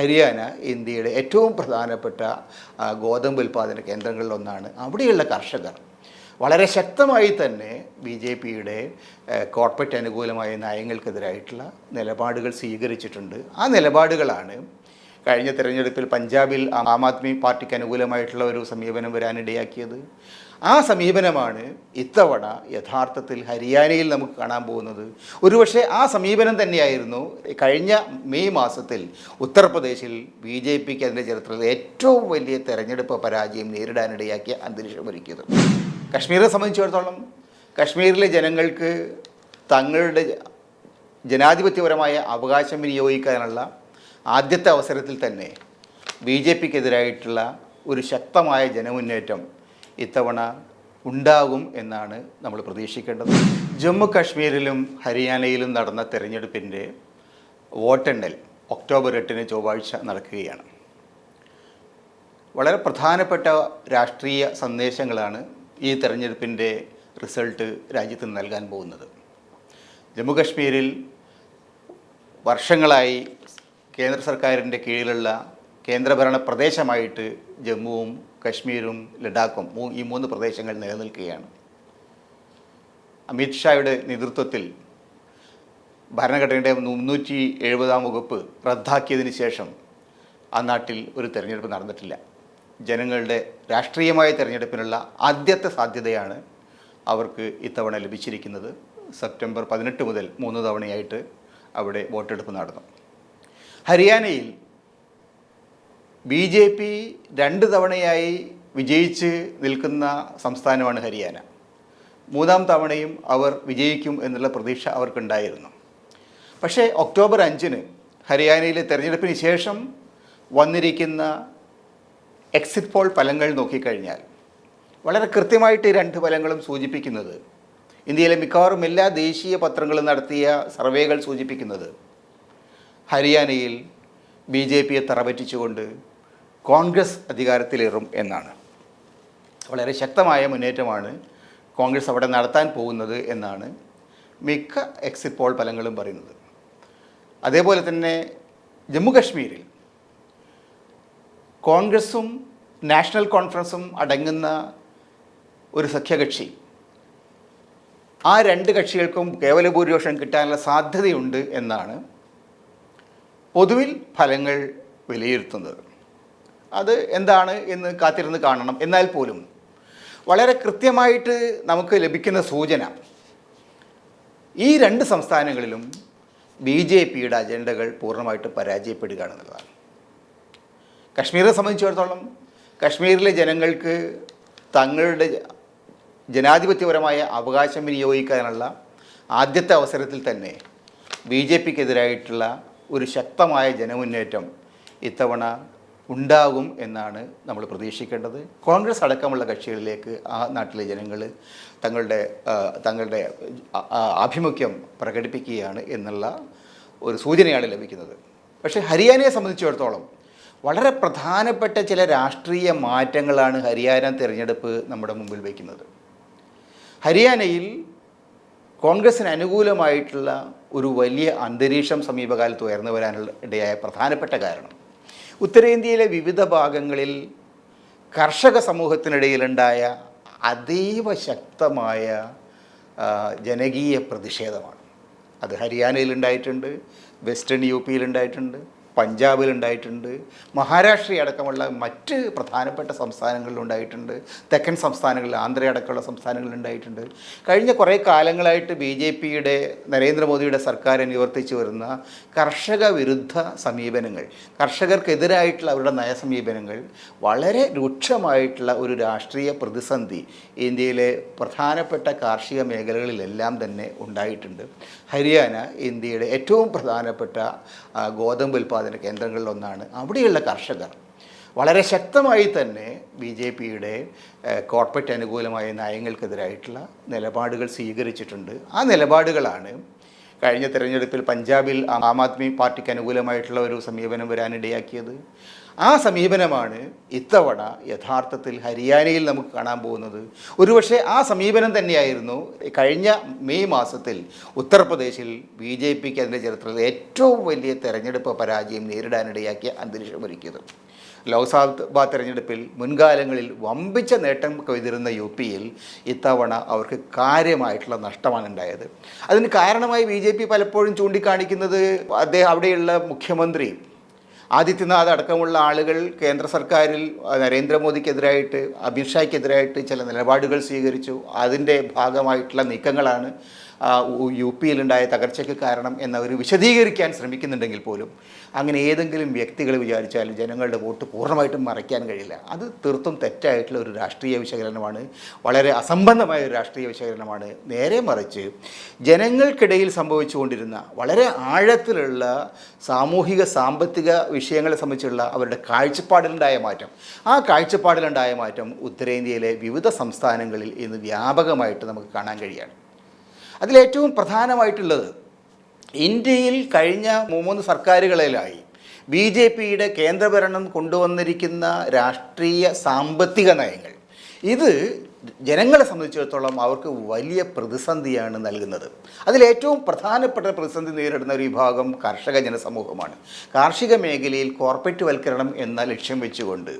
ഹരിയാന ഇന്ത്യയുടെ ഏറ്റവും പ്രധാനപ്പെട്ട ഗോതമ്പ് ഉൽപ്പാദന കേന്ദ്രങ്ങളിലൊന്നാണ്. അവിടെയുള്ള കർഷകർ വളരെ ശക്തമായി തന്നെ ബി ജെ പിയുടെ കോർപ്പറേറ്റ് അനുകൂലമായ നയങ്ങൾക്കെതിരായിട്ടുള്ള നിലപാടുകൾ സ്വീകരിച്ചിട്ടുണ്ട്. ആ നിലപാടുകളാണ് കഴിഞ്ഞ തിരഞ്ഞെടുപ്പിൽ പഞ്ചാബിൽ ആം ആദ്മി പാർട്ടിക്ക് അനുകൂലമായിട്ടുള്ള ഒരു സമീപനം വരാനിടയാക്കിയത് ആ സമീപനമാണ് ഇത്തവണ യഥാർത്ഥത്തിൽ ഹരിയാനയിൽ നമുക്ക് കാണാൻ പോകുന്നത്. ഒരുപക്ഷെ ആ സമീപനം തന്നെയായിരുന്നു കഴിഞ്ഞ മെയ് മാസത്തിൽ ഉത്തർപ്രദേശിൽ ബി ജെ പിക്ക് അതിന്റെ ചരിത്രത്തിൽ ഏറ്റവും വലിയ തെരഞ്ഞെടുപ്പ് പരാജയം നേരിടാനിടയാക്കിയ അന്തരീക്ഷം ഒരുക്കിയത്. കശ്മീരെ സംബന്ധിച്ചിടത്തോളം കശ്മീരിലെ ജനങ്ങൾക്ക് തങ്ങളുടെ ജനാധിപത്യപരമായ അവകാശം വിനിയോഗിക്കാനുള്ള ആദ്യത്തെ അവസരത്തിൽ തന്നെ ബി ജെ പിക്കെതിരായിട്ടുള്ള ഒരു ശക്തമായ ജനമുന്നേറ്റം ഇത്തവണ ഉണ്ടാകും എന്നാണ് നമ്മൾ പ്രതീക്ഷിക്കേണ്ടത്. ജമ്മു കാശ്മീരിലും ഹരിയാനയിലും നടന്ന തെരഞ്ഞെടുപ്പിന്റെ വോട്ടെണ്ണൽ ഒക്ടോബർ എട്ടിന് ചൊവ്വാഴ്ച നടക്കുകയാണ്. വളരെ പ്രധാനപ്പെട്ട രാഷ്ട്രീയ സന്ദേശങ്ങളാണ് ഈ തെരഞ്ഞെടുപ്പിന്റെ റിസൾട്ട് രാജ്യത്ത് നൽകാൻ പോകുന്നത്. ജമ്മു കാശ്മീരിൽ വർഷങ്ങളായി കേന്ദ്ര സർക്കാരിന്റെ കീഴിലുള്ള കേന്ദ്രഭരണ പ്രദേശമായിട്ട് ജമ്മുവും കശ്മീരും ലഡാക്കും ഈ മൂന്ന് പ്രദേശങ്ങൾ നിലനിൽക്കുകയാണ്. അമിത്ഷായുടെ നേതൃത്വത്തിൽ ഭരണഘടനയുടെ മുന്നൂറ്റി എഴുപതാം വകുപ്പ് റദ്ദാക്കിയതിന് ശേഷം ആ നാട്ടിൽ ഒരു തെരഞ്ഞെടുപ്പ് നടന്നിട്ടില്ല. ജനങ്ങളുടെ രാഷ്ട്രീയമായ തെരഞ്ഞെടുപ്പിനുള്ള ആദ്യത്തെ സാധ്യതയാണ് അവർക്ക് ഇത്തവണ ലഭിച്ചിരിക്കുന്നത്. സെപ്റ്റംബർ പതിനെട്ട് മുതൽ മൂന്ന് തവണയായിട്ട് അവിടെ വോട്ടെടുപ്പ് നടന്നു. ഹരിയാനയിൽ ബി ജെ പി രണ്ട് തവണയായി വിജയിച്ച് നിൽക്കുന്ന സംസ്ഥാനമാണ് ഹരിയാന. മൂന്നാം തവണയും അവർ വിജയിക്കും എന്നുള്ള പ്രതീക്ഷ അവർക്കുണ്ടായിരുന്നു. പക്ഷേ ഒക്ടോബർ അഞ്ചിന് ഹരിയാനയിലെ തെരഞ്ഞെടുപ്പിന് ശേഷം വന്നിരിക്കുന്ന എക്സിറ്റ് പോൾ ഫലങ്ങൾ നോക്കിക്കഴിഞ്ഞാൽ വളരെ കൃത്യമായിട്ട് രണ്ട് ഫലങ്ങളും സൂചിപ്പിക്കുന്നത് ഇന്ത്യയിലെ മിക്കവാറും എല്ലാ ദേശീയ പത്രങ്ങളും നടത്തിയ സർവേകൾ സൂചിപ്പിക്കുന്നത് ഹരിയാനയിൽ ബി ജെ പിയെ തറപറ്റിച്ചുകൊണ്ട് കോൺഗ്രസ് അധികാരത്തിലേറും എന്നാണ്. വളരെ ശക്തമായ മുന്നേറ്റമാണ് കോൺഗ്രസ് അവിടെ നടത്താൻ പോകുന്നത് എന്നാണ് മിക്ക എക്സിറ്റ് പോൾ ഫലങ്ങളും പറയുന്നത്. അതേപോലെ തന്നെ ജമ്മു കശ്മീരിൽ കോൺഗ്രസും നാഷണൽ കോൺഫറൻസും അടങ്ങുന്ന ഒരു സഖ്യകക്ഷി. ആ രണ്ട് കക്ഷികൾക്കും കേവല ഭൂരിപക്ഷം കിട്ടാനുള്ള സാധ്യതയുണ്ട് എന്നാണ് പൊതുവിൽ ഫലങ്ങൾ വിലയിരുത്തുന്നത്. അത് എന്താണ് എന്ന് കാത്തിരുന്ന് കാണണം. എന്നാൽ പോലും വളരെ കൃത്യമായിട്ട് നമുക്ക് ലഭിക്കുന്ന സൂചന ഈ രണ്ട് സംസ്ഥാനങ്ങളിലും ബി ജെ പിയുടെ അജണ്ടകൾ പൂർണമായിട്ട് പരാജയപ്പെടുക എന്നുള്ളതാണ്. കശ്മീരെ സംബന്ധിച്ചിടത്തോളം കശ്മീരിലെ ജനങ്ങൾക്ക് തങ്ങളുടെ ജനാധിപത്യപരമായ അവകാശം വിനിയോഗിക്കാനുള്ള ആദ്യത്തെ അവസരത്തിൽ തന്നെ ബി ജെ പിക്കെതിരായിട്ടുള്ള ഒരു ശക്തമായ ജനമുന്നേറ്റം ഇത്തവണ ഉണ്ടാകും എന്നാണ് നമ്മൾ പ്രതീക്ഷിക്കേണ്ടത്. കോൺഗ്രസ് അടക്കമുള്ള കക്ഷികളിലേക്ക് ആ നാട്ടിലെ ജനങ്ങൾ തങ്ങളുടെ തങ്ങളുടെ ആഭിമുഖ്യം പ്രകടിപ്പിക്കുകയാണ് എന്നുള്ള ഒരു സൂചനയാണ് ലഭിക്കുന്നത്. പക്ഷേ ഹരിയാനയെ സംബന്ധിച്ചിടത്തോളം വളരെ പ്രധാനപ്പെട്ട ചില രാഷ്ട്രീയ മാറ്റങ്ങളാണ് ഹരിയാന തിരഞ്ഞെടുപ്പ് നമ്മുടെ മുമ്പിൽ വയ്ക്കുന്നത്. ഹരിയാനയിൽ കോൺഗ്രസിന് അനുകൂലമായിട്ടുള്ള ഒരു വലിയ അന്തരീക്ഷം സമീപകാലത്ത് ഉയർന്നു വരാനുള്ള ഇടയായ പ്രധാനപ്പെട്ട കാരണം. ഉത്തരേന്ത്യയിലെ വിവിധ ഭാഗങ്ങളിൽ കർഷക സമൂഹത്തിനിടയിലുണ്ടായ അതീവ ശക്തമായ ജനകീയ പ്രതിഷേധമാണ്. അത് ഹരിയാനയിലുണ്ടായിട്ടുണ്ട് വെസ്റ്റേൺ യു പിയിലുണ്ടായിട്ടുണ്ട് പഞ്ചാബിലുണ്ടായിട്ടുണ്ട്. മഹാരാഷ്ട്ര അടക്കമുള്ള മറ്റ് പ്രധാനപ്പെട്ട സംസ്ഥാനങ്ങളിലുണ്ടായിട്ടുണ്ട്. തെക്കൻ സംസ്ഥാനങ്ങളിൽ ആന്ധ്ര അടക്കമുള്ള സംസ്ഥാനങ്ങളിലുണ്ടായിട്ടുണ്ട്. കഴിഞ്ഞ കുറേ കാലങ്ങളായിട്ട് ബി ജെ പിയുടെ നരേന്ദ്രമോദിയുടെ സർക്കാർ നിവർത്തിച്ചു വരുന്ന കർഷക വിരുദ്ധ സമീപനങ്ങൾ കർഷകർക്കെതിരായിട്ടുള്ള അവരുടെ നയസമീപനങ്ങൾ വളരെ രൂക്ഷമായിട്ടുള്ള ഒരു രാഷ്ട്രീയ പ്രതിസന്ധി ഇന്ത്യയിലെ പ്രധാനപ്പെട്ട കാർഷിക മേഖലകളിലെല്ലാം തന്നെ ഉണ്ടായിട്ടുണ്ട്. ഹരിയാന ഇന്ത്യയുടെ ഏറ്റവും പ്രധാനപ്പെട്ട ഗോതമ്പ് ഉൽപ്പാദന കേന്ദ്രങ്ങളിലൊന്നാണ്. അവിടെയുള്ള കർഷകർ. വളരെ ശക്തമായി തന്നെ ബി ജെ പിയുടെ കോർപ്പറേറ്റ് അനുകൂലമായ നയങ്ങൾക്കെതിരായിട്ടുള്ള നിലപാടുകൾ സ്വീകരിച്ചിട്ടുണ്ട്. ആ നിലപാടുകളാണ് കഴിഞ്ഞ തിരഞ്ഞെടുപ്പിൽ പഞ്ചാബിൽ ആം ആദ്മി പാർട്ടിക്ക് അനുകൂലമായിട്ടുള്ള ഒരു സമീപനം വരാനിടയാക്കിയത്. ആ സമീപനമാണ് ഇത്തവണ യഥാർത്ഥത്തിൽ ഹരിയാനയിൽ നമുക്ക് കാണാൻ പോകുന്നത്. ഒരുപക്ഷെ ആ സമീപനം തന്നെയായിരുന്നു കഴിഞ്ഞ മെയ് മാസത്തിൽ ഉത്തർപ്രദേശിൽ ബി ജെ പിക്ക് അതിന്റെ ചരിത്രത്തിൽ ഏറ്റവും വലിയ തെരഞ്ഞെടുപ്പ് പരാജയം നേരിടാനിടയാക്കിയ അന്തരീക്ഷം ഒരുക്കിയത്. ലോക്സഭാ തെരഞ്ഞെടുപ്പിൽ മുൻകാലങ്ങളിൽ വമ്പിച്ച നേട്ടം കൈതിരുന്ന യു പിയിൽ ഇത്തവണ അവർക്ക് കാര്യമായിട്ടുള്ള നഷ്ടമാണ് ഉണ്ടായത്. അതിന് കാരണമായി ബി പലപ്പോഴും ചൂണ്ടിക്കാണിക്കുന്നത് അദ്ദേഹം അവിടെയുള്ള മുഖ്യമന്ത്രി ആദിത്യനാഥ് അടക്കമുള്ള ആളുകൾ കേന്ദ്ര സർക്കാരിൽ നരേന്ദ്രമോദിക്കെതിരായിട്ട് അമിത്ഷായ്ക്കെതിരായിട്ട് ചില നിലപാടുകൾ സ്വീകരിച്ചു. അതിന്റെ ഭാഗമായിട്ടുള്ള നീക്കങ്ങളാണ് യു പിയിലുണ്ടായ തകർച്ചയ്ക്ക് കാരണം എന്നവർ വിശദീകരിക്കാൻ ശ്രമിക്കുന്നുണ്ടെങ്കിൽ പോലും അങ്ങനെ ഏതെങ്കിലും വ്യക്തികൾ വിചാരിച്ചാലും ജനങ്ങളുടെ വോട്ട് പൂർണമായിട്ടും മറയ്ക്കാൻ കഴിയില്ല. അത് തീർത്തും തെറ്റായിട്ടുള്ള ഒരു രാഷ്ട്രീയ വിശകലനമാണ്. വളരെ അസംബന്ധമായ ഒരു രാഷ്ട്രീയ വിശകലനമാണ്. നേരെ മറിച്ച് ജനങ്ങൾക്കിടയിൽ സംഭവിച്ചുകൊണ്ടിരുന്ന വളരെ ആഴത്തിലുള്ള സാമൂഹിക സാമ്പത്തിക വിഷയങ്ങളെ സംബന്ധിച്ചുള്ള അവരുടെ കാഴ്ചപ്പാടിലുണ്ടായ മാറ്റം. ആ കാഴ്ചപ്പാടിലുണ്ടായ മാറ്റം ഉത്തരേന്ത്യയിലെ വിവിധ സംസ്ഥാനങ്ങളിൽ ഇന്ന് വ്യാപകമായിട്ട് നമുക്ക് കാണാൻ കഴിയാണ്. അതിലേറ്റവും പ്രധാനമായിട്ടുള്ളത് ഇന്ത്യയിൽ കഴിഞ്ഞ മൂന്ന് സർക്കാരുകളിലായി ബി ജെ പിയുടെ കേന്ദ്രഭരണം കൊണ്ടുവന്നിരിക്കുന്ന രാഷ്ട്രീയ സാമ്പത്തിക നയങ്ങൾ. ഇത് ജനങ്ങളെ സംബന്ധിച്ചിടത്തോളം അവർക്ക് വലിയ പ്രതിസന്ധിയാണ് നൽകുന്നത്. അതിലേറ്റവും പ്രധാനപ്പെട്ട പ്രതിസന്ധി നേരിടുന്ന ഒരു വിഭാഗം കർഷക ജനസമൂഹമാണ്. കാർഷിക മേഖലയിൽ കോർപ്പറേറ്റ് വൽക്കരണം എന്ന ലക്ഷ്യം വെച്ചുകൊണ്ട്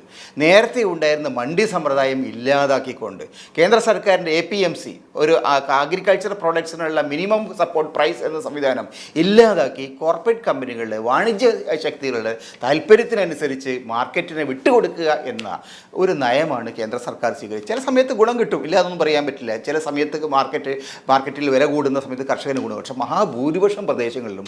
നേരത്തെ ഉണ്ടായിരുന്ന മണ്ഡി സമ്പ്രദായം ഇല്ലാതാക്കിക്കൊണ്ട് കേന്ദ്ര സർക്കാരിന്റെ എ പി എം സി ഒരു അഗ്രികൾച്ചർ പ്രോഡക്ട്സിനുള്ള മിനിമം സപ്പോർട്ട് പ്രൈസ് എന്ന സംവിധാനം ഇല്ലാതാക്കി കോർപ്പറേറ്റ് കമ്പനികളുടെ വാണിജ്യ ശക്തികളുടെ താല്പര്യത്തിനനുസരിച്ച് മാർക്കറ്റിനെ വിട്ടുകൊടുക്കുക എന്ന ഒരു നയമാണ് കേന്ദ്ര സർക്കാർ സ്വീകരിച്ചത്. ചില സമയത്ത് ഗുണം കിട്ടും. ഇല്ല അതൊന്നും പറയാൻ പറ്റില്ല. ചില സമയത്ത് മാർക്കറ്റ് മാർക്കറ്റിൽ വില കൂടുന്ന സമയത്ത് കർഷകന് ഗുണം. പക്ഷേ മഹാഭൂരിപക്ഷം പ്രദേശങ്ങളിലും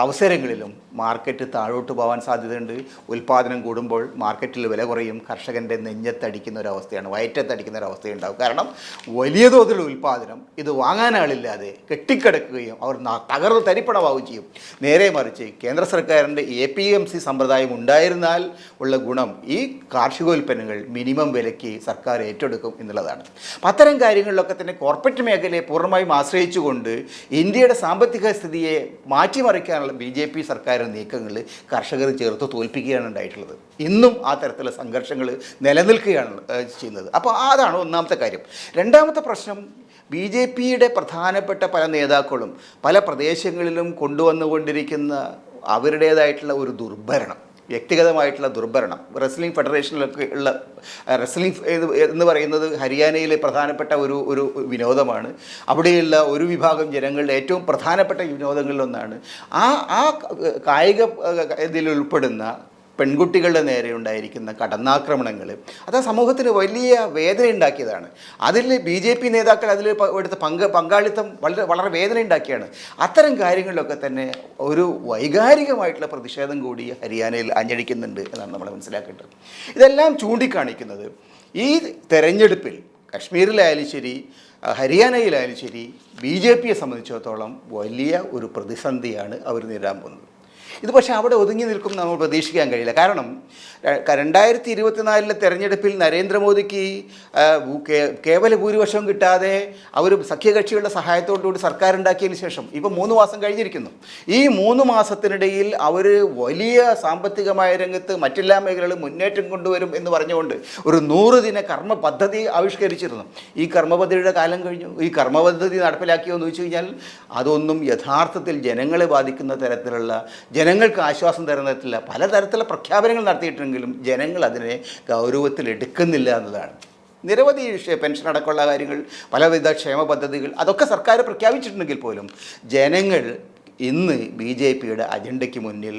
അവസരങ്ങളിലും മാർക്കറ്റ് താഴോട്ട് പോകാൻ സാധ്യതയുണ്ട്. ഉൽപ്പാദനം കൂടുമ്പോൾ മാർക്കറ്റിൽ വില കുറയും. കർഷകന്റെ നെഞ്ഞത്തടിക്കുന്ന ഒരവസ്ഥയാണ് വയറ്റത്തടിക്കുന്ന ഒരു അവസ്ഥയുണ്ടാവും കാരണം വലിയ തോതിലുള്ള ഉൽപ്പാദനം ഇത് വാങ്ങാനാളില്ലാതെ കെട്ടിക്കിടക്കുകയും അവർ തകർന്ന് തരിപ്പണമാവുകയും ചെയ്യും. നേരെ മറിച്ച് കേന്ദ്ര സർക്കാരിന്റെ എ പി എം സി സമ്പ്രദായം ഉണ്ടായിരുന്നാൽ ഉള്ള ഗുണം ഈ കാർഷികോൽപ്പന്നങ്ങൾ മിനിമം വിലയ്ക്ക് സർക്കാർ ഏറ്റെടുക്കും. എന്നുള്ളതാണ്. അപ്പം അത്തരം കാര്യങ്ങളിലൊക്കെ തന്നെ കോർപ്പറേറ്റ് മേഖലയെ പൂർണമായും ആശ്രയിച്ചുകൊണ്ട് ഇന്ത്യയുടെ സാമ്പത്തിക സ്ഥിതിയെ മാറ്റിമറിക്കാനുള്ള ബി ജെ പി സർക്കാർ നീക്കങ്ങൾ കർഷകർ ചേർത്ത് തോൽപ്പിക്കുകയാണ് ഉണ്ടായിട്ടുള്ളത്. ഇന്നും ആ തരത്തിലുള്ള സംഘർഷങ്ങൾ നിലനിൽക്കുകയാണ് ചെയ്യുന്നത്. അപ്പോൾ അതാണ് ഒന്നാമത്തെ കാര്യം. രണ്ടാമത്തെ പ്രശ്നം ബി ജെ പിയുടെ പ്രധാനപ്പെട്ട പല നേതാക്കളും പല പ്രദേശങ്ങളിലും കൊണ്ടുവന്നുകൊണ്ടിരിക്കുന്ന അവരുടേതായിട്ടുള്ള ഒരു ദുർഭരണം. വ്യക്തിഗതമായിട്ടുള്ള ദുർഭരണം. റെസ്ലിംഗ് ഫെഡറേഷനിലൊക്കെ ഉള്ള റെസ്ലിംഗ് എന്ന് പറയുന്നത് ഹരിയാനയിലെ പ്രധാനപ്പെട്ട ഒരു ഒരു വിനോദമാണ്. അവിടെയുള്ള ഒരു വിഭാഗം ജനങ്ങളുടെ ഏറ്റവും പ്രധാനപ്പെട്ട വിനോദങ്ങളിലൊന്നാണ്. ആ ആ കായിക ഇതിൽ ഉൾപ്പെടുന്ന പെൺകുട്ടികളുടെ നേരെ ഉണ്ടായിരിക്കുന്ന കടന്നാക്രമണങ്ങൾ അത് സമൂഹത്തിന് വലിയ വേദന ഉണ്ടാക്കിയതാണ്. അതിൽ ബി ജെ പി നേതാക്കൾ അതിൽ എടുത്ത പങ്ക് പങ്കാളിത്തം വളരെ വളരെ വേദന ഉണ്ടാക്കിയാണ്. അത്തരം കാര്യങ്ങളിലൊക്കെ തന്നെ ഒരു വൈകാരികമായിട്ടുള്ള പ്രതിഷേധം കൂടി ഹരിയാനയിൽ അഞ്ഞടിക്കുന്നുണ്ട് എന്നാണ് നമ്മൾ മനസ്സിലാക്കേണ്ടത്. ഇതെല്ലാം ചൂണ്ടിക്കാണിക്കുന്നത് ഈ തെരഞ്ഞെടുപ്പിൽ കശ്മീരിലായാലും ശരി ഹരിയാനയിലായാലും ശരി ബി ജെ പിയെ സംബന്ധിച്ചിടത്തോളം വലിയ ഒരു പ്രതിസന്ധിയാണ് അവർ നേരിടാൻ പോകുന്നത്. ഇത് പക്ഷേ അവിടെ ഒതുങ്ങി നിൽക്കും നമ്മൾ പ്രതീക്ഷിക്കാൻ കഴിയില്ല. കാരണം രണ്ടായിരത്തി ഇരുപത്തിനാലിലെ തെരഞ്ഞെടുപ്പിൽ നരേന്ദ്രമോദിക്ക് കേവല ഭൂരിപക്ഷം കിട്ടാതെ അവർ സഖ്യകക്ഷികളുടെ സഹായത്തോടുകൂടി സർക്കാർ ഉണ്ടാക്കിയതിന് ശേഷം ഇപ്പോൾ മൂന്ന് മാസം കഴിഞ്ഞിരിക്കുന്നു. ഈ മൂന്ന് മാസത്തിനിടയിൽ അവർ വലിയ സാമ്പത്തികമായ രംഗത്ത് മറ്റെല്ലാ മേഖലകളും മുന്നേറ്റം കൊണ്ടുവരും എന്ന് പറഞ്ഞുകൊണ്ട് ഒരു നൂറ് ദിന കർമ്മ പദ്ധതി ആവിഷ്കരിച്ചിരുന്നു. ഈ കർമ്മ പദ്ധതിയുടെ കാലം കഴിഞ്ഞു. ഈ കർമ്മ പദ്ധതി നടപ്പിലാക്കിയോ എന്ന് ചോദിച്ചു കഴിഞ്ഞാൽ അതൊന്നും യഥാർത്ഥത്തിൽ ജനങ്ങളെ ബാധിക്കുന്ന തരത്തിലുള്ള ജനങ്ങൾക്ക് ആശ്വാസം തരുന്ന തരത്തിലുള്ള പലതരത്തിലുള്ള പ്രഖ്യാപനങ്ങൾ നടത്തിയിട്ടുണ്ടെങ്കിലും ജനങ്ങൾ അതിനെ ഗൗരവത്തിൽ എടുക്കുന്നില്ല എന്നതാണ്. നിരവധി പെൻഷൻ അടക്കമുള്ള കാര്യങ്ങൾ പലവിധ ക്ഷേമ പദ്ധതികൾ അതൊക്കെ സർക്കാർ പ്രഖ്യാപിച്ചിട്ടുണ്ടെങ്കിൽ പോലും ജനങ്ങൾ ഇന്ന് ബി ജെ പിയുടെ അജണ്ടയ്ക്ക് മുന്നിൽ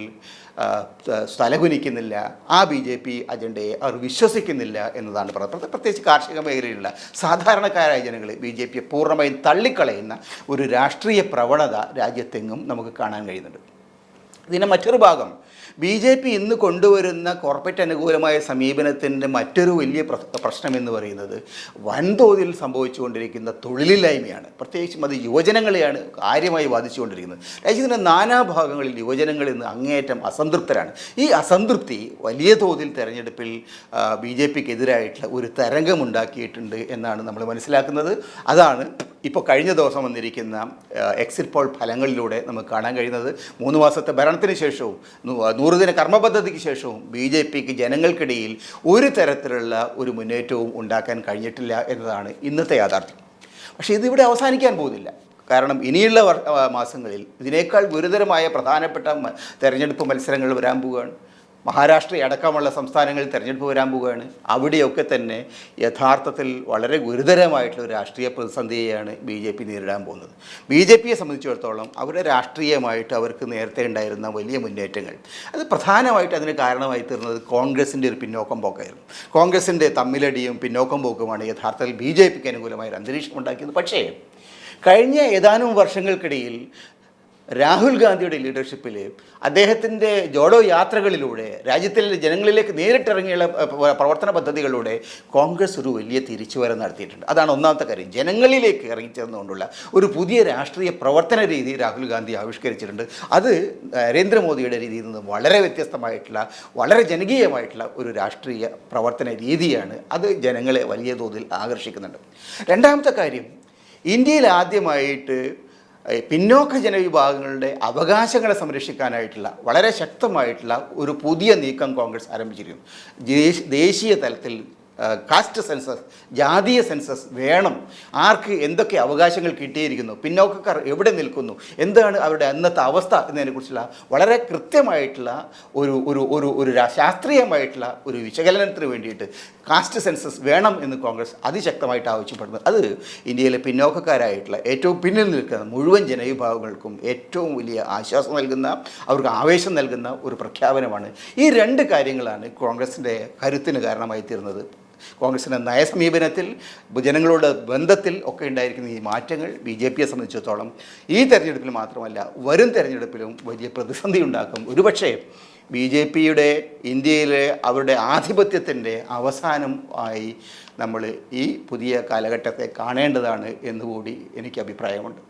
സ്ഥലകുനിക്കുന്നില്ല. ആ ബി ജെ പി അജണ്ടയെ അവർ വിശ്വസിക്കുന്നില്ല എന്നതാണ് പറയുന്നത് പ്രത്യേകിച്ച് കാർഷിക മേഖലയിലുള്ള സാധാരണക്കാരായ ജനങ്ങൾ ബി ജെ പിയെ പൂർണമായും തള്ളിക്കളയുന്ന ഒരു രാഷ്ട്രീയ പ്രവണത രാജ്യത്തെങ്ങും നമുക്ക് കാണാൻ കഴിയുന്നുണ്ട്. ഇതിന്റെ മറ്റൊരു ഭാഗം ബി ജെ പി ഇന്ന് കൊണ്ടുവരുന്ന കോർപ്പറേറ്റ് അനുകൂലമായ സമീപനത്തിന്റെ മറ്റൊരു വലിയ പ്രശ്നം എന്ന് പറയുന്നത് വൻതോതിൽ സംഭവിച്ചുകൊണ്ടിരിക്കുന്ന തൊഴിലില്ലായ്മയാണ്. പ്രത്യേകിച്ചും അത് യുവജനങ്ങളെയാണ് കാര്യമായി ബാധിച്ചുകൊണ്ടിരിക്കുന്നത്. രാജ്യത്തിന്റെ നാനാഭാഗങ്ങളിൽ യുവജനങ്ങൾ ഇന്ന് അങ്ങേയറ്റം അസംതൃപ്തരാണ്. ഈ അസംതൃപ്തി വലിയ തോതിൽ തെരഞ്ഞെടുപ്പിൽ ബി ജെ പിക്ക് എതിരായിട്ടുള്ള ഒരു തരംഗമുണ്ടാക്കിയിട്ടുണ്ട് എന്നാണ് നമ്മൾ മനസ്സിലാക്കുന്നത്. അതാണ് ഇപ്പോൾ കഴിഞ്ഞ ദിവസം വന്നിരിക്കുന്ന എക്സിറ്റ് പോൾ ഫലങ്ങളിലൂടെ നമുക്ക് കാണാൻ കഴിയുന്നത് മൂന്ന് മാസത്തെ ഭരണത്തിന് ശേഷവും നൂറുദിന കർമ്മപദ്ധതിക്ക് ശേഷവും ബി ജെ പിക്ക് ജനങ്ങൾക്കിടയിൽ ഒരു തരത്തിലുള്ള ഒരു മുന്നേറ്റവും ഉണ്ടാക്കാൻ കഴിഞ്ഞിട്ടില്ല എന്നതാണ് ഇന്നത്തെ യാഥാർത്ഥ്യം. പക്ഷേ ഇതിവിടെ അവസാനിക്കാൻ പോകുന്നില്ല. കാരണം ഇനിയുള്ള മാസങ്ങളിൽ ഇതിനേക്കാൾ ഗുരുതരമായ പ്രധാനപ്പെട്ട തെരഞ്ഞെടുപ്പ് മത്സരങ്ങൾ വരാൻ പോവുകയാണ്. മഹാരാഷ്ട്ര അടക്കമുള്ള സംസ്ഥാനങ്ങളിൽ തിരഞ്ഞെടുപ്പ് വരാൻ പോവുകയാണ്. അവിടെയൊക്കെ തന്നെ യഥാർത്ഥത്തിൽ വളരെ ഗുരുതരമായിട്ടുള്ള രാഷ്ട്രീയ പ്രതിസന്ധിയെയാണ് ബി ജെ പി നേരിടാൻ പോകുന്നത്. ബി ജെ പിയെ സംബന്ധിച്ചിടത്തോളം അവരുടെ രാഷ്ട്രീയമായിട്ട് അവർക്ക് നേരത്തെ ഉണ്ടായിരുന്ന വലിയ മുന്നേറ്റങ്ങൾ. അത് പ്രധാനമായിട്ട് അതിന് കാരണമായി തീർന്നത് കോൺഗ്രസിന്റെ ഒരു പിന്നോക്കം പോക്കായിരുന്നു. കോൺഗ്രസിന്റെ തമ്മിലടിയും പിന്നോക്കം പോക്കുമാണ് യഥാർത്ഥത്തിൽ ബി ജെ പിക്ക് അനുകൂലമായ ഒരു അന്തരീക്ഷം ഉണ്ടാക്കിയത്. പക്ഷേ കഴിഞ്ഞ ഏതാനും വർഷങ്ങൾക്കിടയിൽ രാഹുൽ ഗാന്ധിയുടെ ലീഡർഷിപ്പിൽ അദ്ദേഹത്തിന്റെ ജോഡോ യാത്രകളിലൂടെ രാജ്യത്തിലെ ജനങ്ങളിലേക്ക് നേരിട്ടിറങ്ങിയുള്ള പ്രവർത്തന പദ്ധതികളിലൂടെ കോൺഗ്രസ് ഒരു വലിയ തിരിച്ചുവരവ് നടത്തിയിട്ടുണ്ട്. അതാണ് ഒന്നാമത്തെ കാര്യം. ജനങ്ങളിലേക്ക് ഇറങ്ങിച്ചേർന്നുകൊണ്ടുള്ള ഒരു പുതിയ രാഷ്ട്രീയ പ്രവർത്തന രീതി രാഹുൽ ഗാന്ധി ആവിഷ്കരിച്ചിട്ടുണ്ട്. അത് നരേന്ദ്രമോദിയുടെ രീതിയിൽ നിന്ന് വളരെ വ്യത്യസ്തമായിട്ടുള്ള വളരെ ജനകീയമായിട്ടുള്ള ഒരു രാഷ്ട്രീയ പ്രവർത്തന രീതിയാണ് അത് ജനങ്ങളെ വലിയ തോതിൽ ആകർഷിക്കുന്നുണ്ട്. രണ്ടാമത്തെ കാര്യം ഇന്ത്യയിൽ ആദ്യമായിട്ട് പിന്നോക്ക ജനവിഭാഗങ്ങളുടെ അവകാശങ്ങളെ സംരക്ഷിക്കാനായിട്ടുള്ള വളരെ ശക്തമായിട്ടുള്ള ഒരു പുതിയ നീക്കം കോൺഗ്രസ് ആരംഭിച്ചിരിക്കുന്നു. ദേശ- ദേശീയ തലത്തിൽ കാസ്റ്റ് സെൻസസ് ജാതീയ സെൻസസ് വേണം. ആർക്ക് എന്തൊക്കെ അവകാശങ്ങൾ കിട്ടിയിരിക്കുന്നു പിന്നോക്കക്കാർ എവിടെ നിൽക്കുന്നു എന്താണ് അവരുടെ അന്നത്തെ അവസ്ഥ എന്നതിനെക്കുറിച്ചുള്ള വളരെ കൃത്യമായിട്ടുള്ള ഒരു ഒരു ഒരു ഒരു ശാസ്ത്രീയമായിട്ടുള്ള ഒരു വിശകലനത്തിന് വേണ്ടിയിട്ട് കാസ്റ്റ് സെൻസസ് വേണം എന്ന് കോൺഗ്രസ് അതിശക്തമായിട്ട് ആവശ്യപ്പെടുന്നത് അത് ഇന്ത്യയിലെ പിന്നോക്കക്കാരായിട്ടുള്ള ഏറ്റവും പിന്നിൽ നിൽക്കുന്ന മുഴുവൻ ജനവിഭാഗങ്ങൾക്കും ഏറ്റവും വലിയ ആശ്വാസം നൽകുന്ന അവർക്ക് ആവേശം നൽകുന്ന ഒരു പ്രഖ്യാപനമാണ്. ഈ രണ്ട് കാര്യങ്ങളാണ് കോൺഗ്രസിന്റെ കരുത്തിന് കാരണമായി തീർന്നത്. കോൺഗ്രസിന്റെ നയസമീപനത്തിൽ ജനങ്ങളോട് ബന്ധത്തിൽ ഒക്കെ ഉണ്ടായിരിക്കുന്ന ഈ മാറ്റങ്ങൾ ബി ജെ പിയെ സംബന്ധിച്ചിടത്തോളം ഈ തെരഞ്ഞെടുപ്പിൽ മാത്രമല്ല വരും തെരഞ്ഞെടുപ്പിലും വലിയ പ്രതിസന്ധി ഉണ്ടാക്കും. ഒരുപക്ഷേ ബി ജെ പിയുടെ ഇന്ത്യയിലെ അവരുടെ ആധിപത്യത്തിന്റെ അവസാനം ആയി നമ്മൾ ഈ പുതിയ കാലഘട്ടത്തെ കാണേണ്ടതാണ് എന്നുകൂടി എനിക്ക് അഭിപ്രായമുണ്ട്.